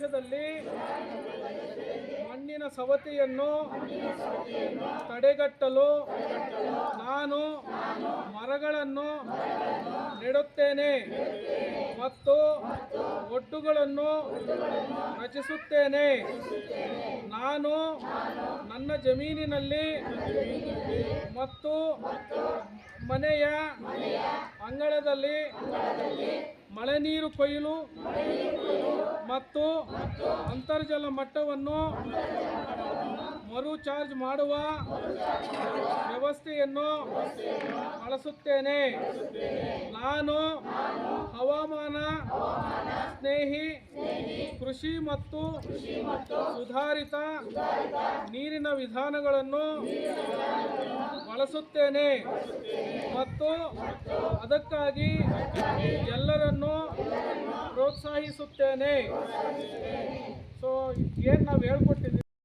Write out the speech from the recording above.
ಪ್ರದೇಶದಲ್ಲಿ ಮಣ್ಣಿನ ಸವತಿಯನ್ನು ತಡೆಗಟ್ಟಲು ನಾನು ಮರಗಳನ್ನು ನೆಡುತ್ತೇನೆ ಮತ್ತು ಒಡ್ಡುಗಳನ್ನು ರಚಿಸುತ್ತೇನೆ. ನಾನು ನನ್ನ ಜಮೀನಿನಲ್ಲಿ ಮತ್ತು ಮನೆಯ ಅಂಗಳದಲ್ಲಿ ಮಳೆ ನೀರು ಕೊಯ್ಲು ಮತ್ತು ಅಂತರ್ಜಲ ಮಟ್ಟವನ್ನು ಮರು ಚಾರ್ಜ್ ಮಾಡುವ ವ್ಯವಸ್ಥೆಯನ್ನು ಬಳಸುತ್ತೇನೆ. ನಾನು ಹವಾಮಾನ ಸ್ನೇಹಿ, ಕೃಷಿ ಮತ್ತು ಸುಧಾರಿತ ನೀರಿನ ವಿಧಾನಗಳನ್ನು ಬಳಸುತ್ತೇನೆ. ಮತ್ತು ಅದಕ್ಕಾಗಿ ಎಲ್ಲರನ್ನು ಪ್ರೋತ್ಸಾಹಿಸುತ್ತೇನೆ. ಸೊ ಏನು ನಾವು ಹೇಳ್ಕೊಟ್ಟಿದ್ದೀವಿ?